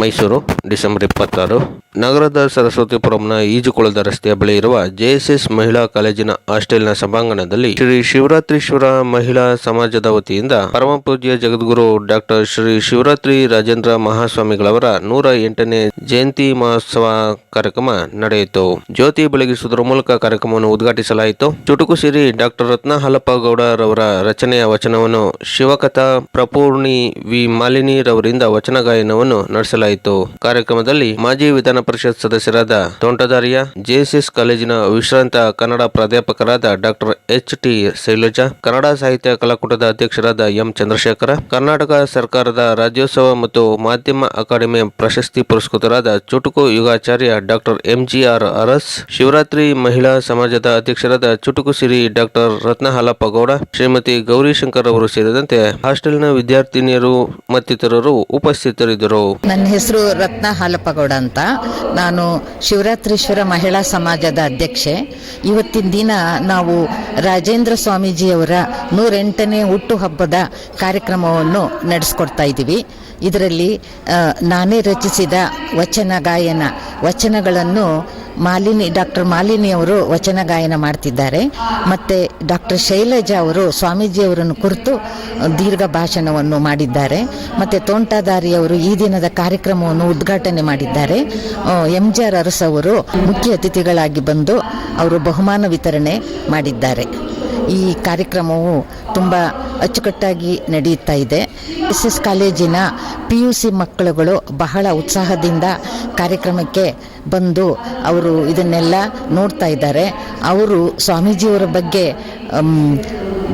Mysuru, December ಇಪ್ಪತ್ತಾರು. ನಗರದ ಸರಸ್ವತಿಪುರಂನ ಈಜುಕೊಳದ ರಸ್ತೆಯ ಬಳಿ ಇರುವ ಜೆಎಸ್ಎಸ್ ಮಹಿಳಾ ಕಾಲೇಜಿನ ಹಾಸ್ಟೆಲ್ನ ಸಭಾಂಗಣದಲ್ಲಿ ಶ್ರೀ ಶಿವರಾತ್ರೀಶ್ವರ ಮಹಿಳಾ ಸಮಾಜದ ವತಿಯಿಂದ ಪರಮ ಪೂಜ್ಯ ಜಗದ್ಗುರು ಡಾಕ್ಟರ್ ಶ್ರೀ ಶಿವರಾತ್ರಿ ರಾಜೇಂದ್ರ ಮಹಾಸ್ವಾಮಿಗಳವರ ನೂರ ಎಂಟನೇ ಜಯಂತಿ ಮಹೋತ್ಸವ ಕಾರ್ಯಕ್ರಮ ನಡೆಯಿತು. ಜ್ಯೋತಿ ಬೆಳಗಿಸುವುದರ ಮೂಲಕ ಕಾರ್ಯಕ್ರಮವನ್ನು ಉದ್ಘಾಟಿಸಲಾಯಿತು. ಚುಟುಕು ಸಿರಿ ಡಾಕ್ಟರ್ ರತ್ನ ಹಾಲಪ್ಪ ಗೌಡರವರ ರಚನೆಯ ವಚನವನ್ನು ಶಿವಕಥಾ ಪ್ರಪೂರ್ಣಿ ವಿ ಮಾಲಿನಿ ರವರಿಂದ ವಚನ ಗಾಯನವನ್ನು ನಡೆಸಲಾಯಿತು. ಕಾರ್ಯಕ್ರಮದಲ್ಲಿ ಮಾಜಿ ವಿಧಾನ ಪರಿಷತ್ ಸದಸ್ಯರಾದ ತೋಂಟದಾರಿಯ, ಜೆಎಸ್ಎಸ್ ಕಾಲೇಜಿನ ವಿಶ್ರಾಂತ ಕನ್ನಡ ಪ್ರಾಧ್ಯಾಪಕರಾದ doctor H T Shailaja, Kannada ಸಾಹಿತ್ಯ ಕಲಾಕೂಟದ ಅಧ್ಯಕ್ಷರಾದ ಎಂ ಚಂದ್ರಶೇಖರ, ಕರ್ನಾಟಕ ಸರ್ಕಾರದ ರಾಜ್ಯೋತ್ಸವ ಮತ್ತು ಮಾಧ್ಯಮ ಅಕಾಡೆಮಿ ಪ್ರಶಸ್ತಿ ಪುರಸ್ಕೃತರಾದ ಚುಟುಕು ಯುಗಾಚಾರ್ಯ ಡಾಕ್ಟರ್ ಎಂಜಿಆರ್ ಅರಸ್, ಶಿವರಾತ್ರಿ ಮಹಿಳಾ ಸಮಾಜದ ಅಧ್ಯಕ್ಷರಾದ ಚುಟುಕು ಸಿರಿ ಡಾಕ್ಟರ್ ರತ್ನ ಹಾಲಪ್ಪ ಗೌಡ ಶ್ರೀಮತಿ ಗೌರಿಶಂಕರ್ ಅವರು ಸೇರಿದಂತೆ ಹಾಸ್ಟೆಲ್ನ ವಿದ್ಯಾರ್ಥಿನಿಯರು ಮತ್ತಿತರರು ಉಪಸ್ಥಿತರಿದ್ದರು. ನನ್ನ ಹೆಸರು ರತ್ನ ಹಾಲಪ್ಪಗೌಡ ಅಂತ. ನಾನು ಶಿವರಾತ್ರೀಶ್ವರ ಮಹಿಳಾ ಸಮಾಜದ ಅಧ್ಯಕ್ಷೆ. ಇವತ್ತಿನ ದಿನ ನಾವು ರಾಜೇಂದ್ರ ಸ್ವಾಮೀಜಿಯವರ ನೂರೆಂಟನೇ ಹುಟ್ಟುಹಬ್ಬದ ಕಾರ್ಯಕ್ರಮವನ್ನು ನಡೆಸ್ಕೊಡ್ತಾ ಇದ್ದೀವಿ. ಇದರಲ್ಲಿ ನಾನೇ ರಚಿಸಿದ ವಚನ, ಗಾಯನ, ವಚನಗಳನ್ನು ಮಾಲಿನಿ, ಡಾಕ್ಟರ್ ಮಾಲಿನಿ ಅವರು ವಚನ ಗಾಯನ ಮಾಡ್ತಿದ್ದಾರೆ. ಮತ್ತು ಡಾಕ್ಟರ್ ಶೈಲಜಾ ಅವರು ಸ್ವಾಮೀಜಿಯವರನ್ನು ಕುರಿತು ದೀರ್ಘ ಭಾಷಣವನ್ನು ಮಾಡಿದ್ದಾರೆ. ಮತ್ತು ತೋಂಟದಾರಿಯವರು ಈ ದಿನದ ಕಾರ್ಯಕ್ರಮವನ್ನು ಉದ್ಘಾಟನೆ ಮಾಡಿದ್ದಾರೆ. ಎಂ ಜಿ ಆರ್ ಅರಸ್ ಅವರು ಮುಖ್ಯ ಅತಿಥಿಗಳಾಗಿ ಬಂದು ಅವರು ಬಹುಮಾನ ವಿತರಣೆ ಮಾಡಿದ್ದಾರೆ. ಈ ಕಾರ್ಯಕ್ರಮವು ತುಂಬ ಅಚ್ಚುಕಟ್ಟಾಗಿ ನಡೆಯುತ್ತಾ ಇದೆ. ಎಸ್ ಎಸ್ ಕಾಲೇಜಿನ ಪಿ ಯು ಸಿ ಮಕ್ಕಳುಗಳು ಬಹಳ ಉತ್ಸಾಹದಿಂದ ಕಾರ್ಯಕ್ರಮಕ್ಕೆ ಬಂದು ಅವರು ಇದನ್ನೆಲ್ಲ ನೋಡ್ತಾ ಇದ್ದಾರೆ. ಅವರು ಸ್ವಾಮೀಜಿಯವರ ಬಗ್ಗೆ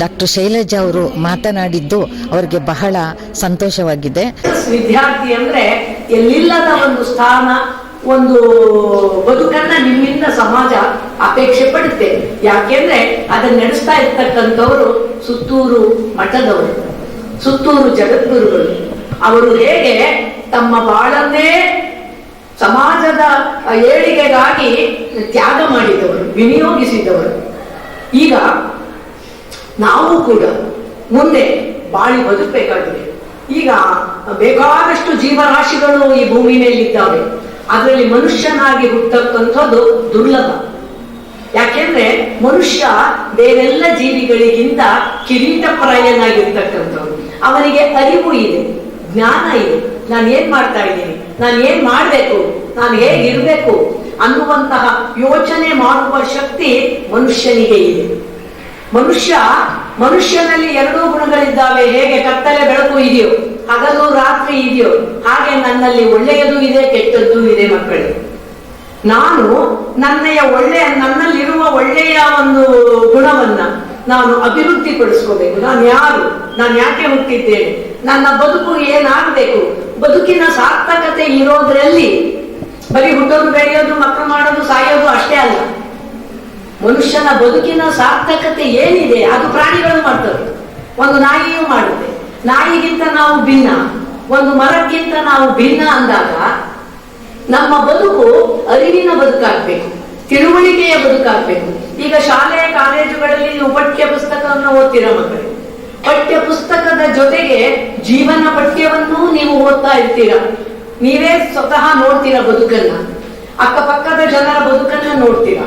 ಡಾಕ್ಟರ್ ಶೈಲಜಾ ಅವರು ಮಾತನಾಡಿದ್ದು ಅವರಿಗೆ ಬಹಳ ಸಂತೋಷವಾಗಿದೆ. ವಿದ್ಯಾರ್ಥಿ ಅಂದ್ರೆ ಎಲ್ಲಿಲ್ಲದ ಒಂದು ಸ್ಥಾನ ಒಂದು ಬದುಕನ್ನ ನಿಮ್ಮಿಂದ ಸಮಾಜ ಅಪೇಕ್ಷೆ ಪಡುತ್ತೆ. ಯಾಕೆಂದ್ರೆ ಅದನ್ನ ನಡೆಸ್ತಾ ಇರ್ತಕ್ಕಂಥವರು ಸುತ್ತೂರು ಮಠದವರು, ಸುತ್ತೂರು ಜಗದ್ಗುರುಗಳು. ಅವರು ಹೇಗೆ ತಮ್ಮ ಬಾಳನ್ನೇ ಸಮಾಜದ ಏಳಿಗೆಗಾಗಿ ತ್ಯಾಗ ಮಾಡಿದವರು, ವಿನಿಯೋಗಿಸಿದವರು. ಈಗ ನಾವು ಕೂಡ ಮುಂದೆ ಬಾಳಿ ಬದುಕಬೇಕಾಗಿದೆ. ಈಗ ಬೇಕಾದಷ್ಟು ಜೀವರಾಶಿಗಳು ಈ ಭೂಮಿ ಮೇಲಿದ್ದಾವೆ. ಅದರಲ್ಲಿ ಮನುಷ್ಯನಾಗಿ ಹುಟ್ಟಕ್ಕಂಥದ್ದು ದುರ್ಲಭ. ಯಾಕೆಂದ್ರೆ ಮನುಷ್ಯ ಬೇರೆಲ್ಲ ಜೀವಿಗಳಿಗಿಂತ ಕಿರೀಟಪ್ರಾಯನಾಗಿರ್ತಕ್ಕಂಥವ್ರು ಅವನಿಗೆ ಅರಿವು ಇದೆ, ಜ್ಞಾನ ಇದೆ. ನಾನು ಏನ್ ಮಾಡ್ತಾ ಇದ್ದೀನಿ? ನಾನು ಏನ್ ಮಾಡ್ಬೇಕು? ನಾನು ಹೇಗಿರ್ಬೇಕು? ಅನ್ನುವಂತಹ ಯೋಚನೆ ಮಾಡುವ ಶಕ್ತಿ ಮನುಷ್ಯನಿಗೆ ಇದೆ. ಮನುಷ್ಯ ಮನುಷ್ಯನಲ್ಲಿ ಎರಡೂ ಗುಣಗಳಿದ್ದಾವೆ. ಹೇಗೆ ಕತ್ತಲೆ ಬೆಳಕು ಇದೆಯೋ, ಹಗಲು ಇದೆಯೋ? ಹಾಗೆ ನನ್ನಲ್ಲಿ ಒಳ್ಳೆಯದು ಇದೆ, ಕೆಟ್ಟದ್ದು ಇದೆ ಮಕ್ಕಳು. ನಾನು ನನ್ನಯ ಒಳ್ಳೆಯ, ನನ್ನಲ್ಲಿರುವ ಒಳ್ಳೆಯ ಒಂದು ಗುಣವನ್ನ ನಾನು ಅಭಿವೃದ್ಧಿ ಪಡಿಸ್ಕೋಬೇಕು ನಾನು ಯಾರು? ನಾನು ಯಾಕೆ ಹುಟ್ಟಿದ್ದೇನೆ? ನನ್ನ ಬದುಕು ಏನಾಗಬೇಕು? ಬದುಕಿನ ಸಾರ್ಥಕತೆ ಇರೋದ್ರಲ್ಲಿ ಬರೀ ಹುಟ್ಟೋದು ಬೆಳೆಯೋದು, ಮಕ್ಕಳು ಮಾಡೋದು, ಸಾಯೋದು ಅಷ್ಟೇ ಅಲ್ಲ. ಮನುಷ್ಯನ ಬದುಕಿನ ಸಾರ್ಥಕತೆ ಏನಿದೆ? ಅದು ಪ್ರಾಣಿಗಳು ಮಾಡ್ತವೆ. ಒಂದು ನಾಯಿಯೂ ಮಾಡುತ್ತೆ. ನಾಯಿಗಿಂತ ನಾವು ಭಿನ್ನ. ಒಂದು ಮರಕ್ಕಿಂತ ನಾವು ಭಿನ್ನ ಅಂದಾಗ ನಮ್ಮ ಬದುಕು ಅರಿವಿನ ಬದುಕಾಗ್ಬೇಕು, ತಿಳುವಳಿಕೆಯ ಬದುಕಾಗ್ಬೇಕು. ಈಗ ಶಾಲೆ, ಕಾಲೇಜುಗಳಲ್ಲಿ ನೀವು ಪಠ್ಯ ಪುಸ್ತಕವನ್ನು ಓದ್ತೀರ ಮಕ್ಕಳು? ಪಠ್ಯ ಪುಸ್ತಕದ ಜೊತೆಗೆ ಜೀವನ ಪಠ್ಯವನ್ನೂ ನೀವು ಓದ್ತಾ ಇರ್ತೀರ? ನೀವೇ ಸ್ವತಃ ನೋಡ್ತೀರ ಬದುಕನ್ನ? ಅಕ್ಕಪಕ್ಕದ ಜನರ ಬದುಕನ್ನ ನೋಡ್ತೀರ?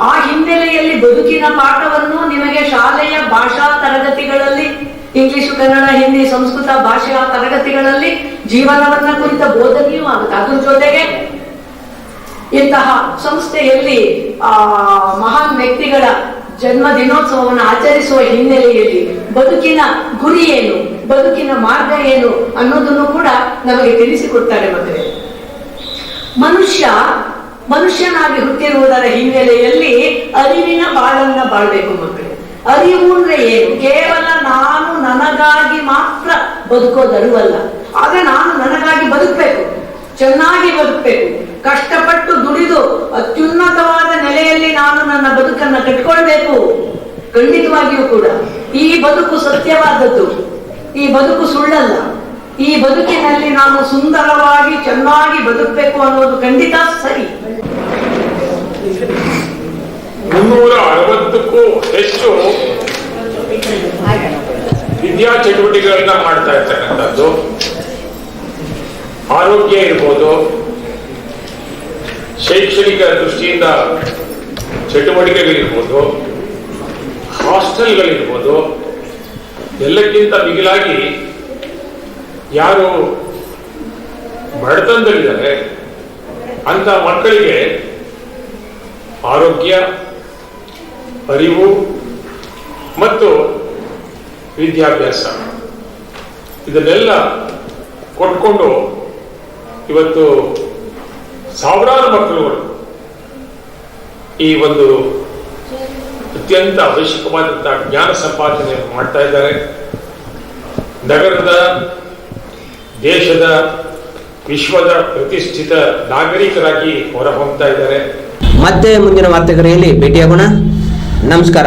ಆ ಹಿನ್ನೆಲೆಯಲ್ಲಿ ಬದುಕಿನ ಪಾಠವನ್ನು ನಿಮಗೆ ಶಾಲೆಯ ಭಾಷಾ ತರಗತಿಗಳಲ್ಲಿ ಇಂಗ್ಲಿಷು, ಕನ್ನಡ, ಹಿಂದಿ, ಸಂಸ್ಕೃತ ಭಾಷೆಯ ತರಗತಿಗಳಲ್ಲಿ ಜೀವನವನ್ನ ಕುರಿತ ಬೋಧನೆಯೂ ಆಗುತ್ತೆ. ಅದ್ರ ಜೊತೆಗೆ ಇಂತಹ ಸಂಸ್ಥೆಯಲ್ಲಿ, ಆ, ಮಹಾನ್ ವ್ಯಕ್ತಿಗಳ ಜನ್ಮ ದಿನೋತ್ಸವವನ್ನು ಆಚರಿಸುವ ಹಿನ್ನೆಲೆಯಲ್ಲಿ ಬದುಕಿನ ಗುರಿ ಏನು, ಬದುಕಿನ ಮಾರ್ಗ ಏನು ಅನ್ನೋದನ್ನು ಕೂಡ ನಮಗೆ ತಿಳಿಸಿಕೊಡ್ತಾರೆ ಮತ್ತೆ ಮನುಷ್ಯ, ಮನುಷ್ಯನಾಗಿ ಹುಟ್ಟಿರುವುದರ ಹಿನ್ನೆಲೆಯಲ್ಲಿ ಅರಿವಿನ ಬಾಳನ್ನ ಬಾಳ್ಬೇಕು ಮಕ್ಕಳು. ಅರಿವು ಅಂದ್ರೆ ಏನು? ಮಾತ್ರ ಬದುಕೋದರಿವಲ್ಲ ಆದ್ರೆ ನಾನು ನನಗಾಗಿ ಬದುಕಬೇಕು. ಚೆನ್ನಾಗಿ ಬದುಕಬೇಕು. ಕಷ್ಟಪಟ್ಟು ದುಡಿದು ಅತ್ಯುನ್ನತವಾದ ನೆಲೆಯಲ್ಲಿ ನಾನು ನನ್ನ ಬದುಕನ್ನ ಕಟ್ಕೊಳ್ಬೇಕು. ಖಂಡಿತವಾಗಿಯೂ ಕೂಡ. ಈ ಬದುಕು ಸತ್ಯವಾದದ್ದು. ಈ ಬದುಕು ಸುಳ್ಳಲ್ಲ. ಈ ಬದುಕಿನಲ್ಲಿ ನಾನು ಸುಂದರವಾಗಿ, ಚೆನ್ನಾಗಿ ಬದುಕಬೇಕು ಅನ್ನೋದು ಖಂಡಿತ ಸರಿ. ಮುನ್ನೂರ ಅರವತ್ತಕ್ಕೂ ಹೆಚ್ಚು ವಿದ್ಯಾ ಚಟುವಟಿಕೆಗಳನ್ನ ಮಾಡ್ತಾ ಇರ್ತಕ್ಕಂಥದ್ದು. ಆರೋಗ್ಯ ಇರ್ಬೋದು. ಶೈಕ್ಷಣಿಕ ದೃಷ್ಟಿಯಿಂದ ಚಟುವಟಿಕೆಗಳಿರ್ಬೋದು. ಹಾಸ್ಟೆಲ್ಗಳಿರ್ಬೋದು. ಎಲ್ಲಕ್ಕಿಂತ ಮಿಗಿಲಾಗಿ ಯಾರು ಬಡತನದಲ್ಲಿದ್ದಾರೆ ಅಂತ ಮಕ್ಕಳಿಗೆ ಆರೋಗ್ಯ, ಅರಿವು ಮತ್ತು ವಿದ್ಯಾಭ್ಯಾಸ. ಇದನ್ನೆಲ್ಲ ಕೊಟ್ಕೊಂಡು ಇವತ್ತು ಸಾವಿರಾರು ಮಕ್ಕಳುಗಳು ಈ ಒಂದು ಅತ್ಯಂತ ಅವಶ್ಯಕವಾದಂತಹ ಜ್ಞಾನ ಸಂಪಾದನೆ ಮಾಡ್ತಾ ಇದ್ದಾರೆ. ನಗರದ, ದೇಶದ, ವಿಶ್ವದ ಪ್ರತಿಷ್ಠಿತ ನಾಗರಿಕರಾಗಿ ಹೊರಹೊಮ್ತಾ ಇದ್ದಾರೆ. ಮತ್ತೆ ಮುಂದಿನ ವಾರ್ತೆಗಳಲ್ಲಿ ಭೇಟಿಯಾಗೋಣ. ನಮಸ್ಕಾರ.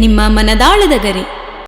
ನಿಮ್ಮ ಮನದಾಳದ ಗರಿ.